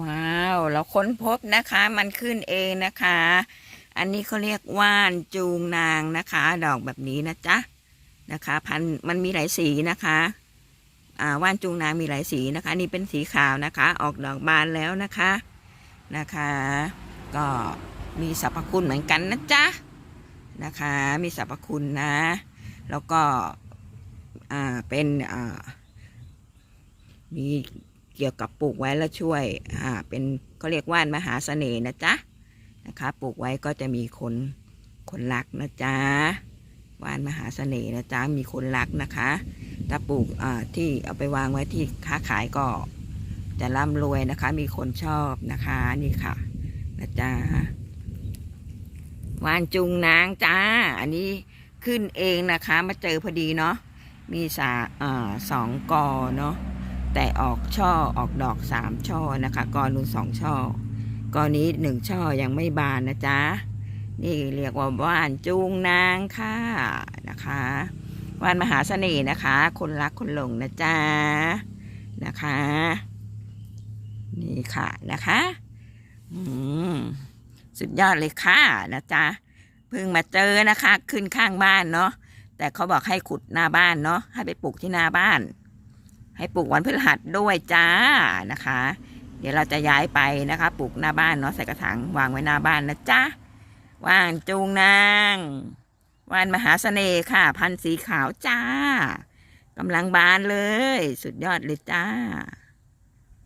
ว้าว เราค้นพบนะคะมันขึ้นเองนะคะ อันนี้เขาเรียกว่านจูงนางนะคะ ดอกแบบนี้นะจ๊ะนะคะ พันมันมีหลายสีนะคะอ่าว่านจูงนางมีหลายสีนะคะ นี่เป็นสีขาวนะคะ ออกดอกบานแล้วนะคะนะคะ ก็มีสรรพคุณเหมือนกันนะจ๊ะนะคะ มีสรรพคุณนะ แล้วก็อ่าเป็นอ่ามี เกี่ยวกับปลูกไว้แล้วช่วยอ่าเป็นเขาเรียกว่านมหาเสน่ห์นะจ๊ะนะคะปลูกไว้ก็จะมีคนคนรักนะจ๊ะว่านมหาเสน่ห์นะจ๊ะมีคนรักนะคะถ้าปลูกอ่าที่เอาไปวางไว้ที่ค้าขายก็จะร่ำรวยนะคะ มีคนชอบนะคะนี่ค่ะนะจ๊ะวานจุงนางจ้า อันนี้ขึ้นเองนะคะ มาเจอพอดีเนาะมีสาอ่าสองกอเนาะ แต่ออกช่อออกดอกสามช่อนะคะกอนูนสองช่อกอนี้หนึ่งช่อยังไม่บานนะจ๊ะนี่เรียกว่าว่านจูงนางค่ะนะคะว่านมหาเสน่ห์นะคะ คนรักคนหลงนะจ๊ะนะคะ นี่ค่ะนะคะอืมสุดยอดเลยค่ะนะจ๊ะเพิ่งมาเจอนะคะ ขึ้นข้างบ้านเนาะแต่เขาบอกให้ขุดหน้าบ้านเนาะให้ไปปลูกที่หน้าบ้าน ให้ปลูกวันพฤหัสด้วยจ้านะคะ เดี๋ยวเราจะย้ายไปนะคะปลูกหน้าบ้านเนาะใส่กระถางวางไว้หน้าบ้านนะจ๊ะว่างจูงนางวานมหาเสน่ห์ค่ะ พันธุ์สีขาวจ้ากำลังบานเลย สุดยอดเลยจ้า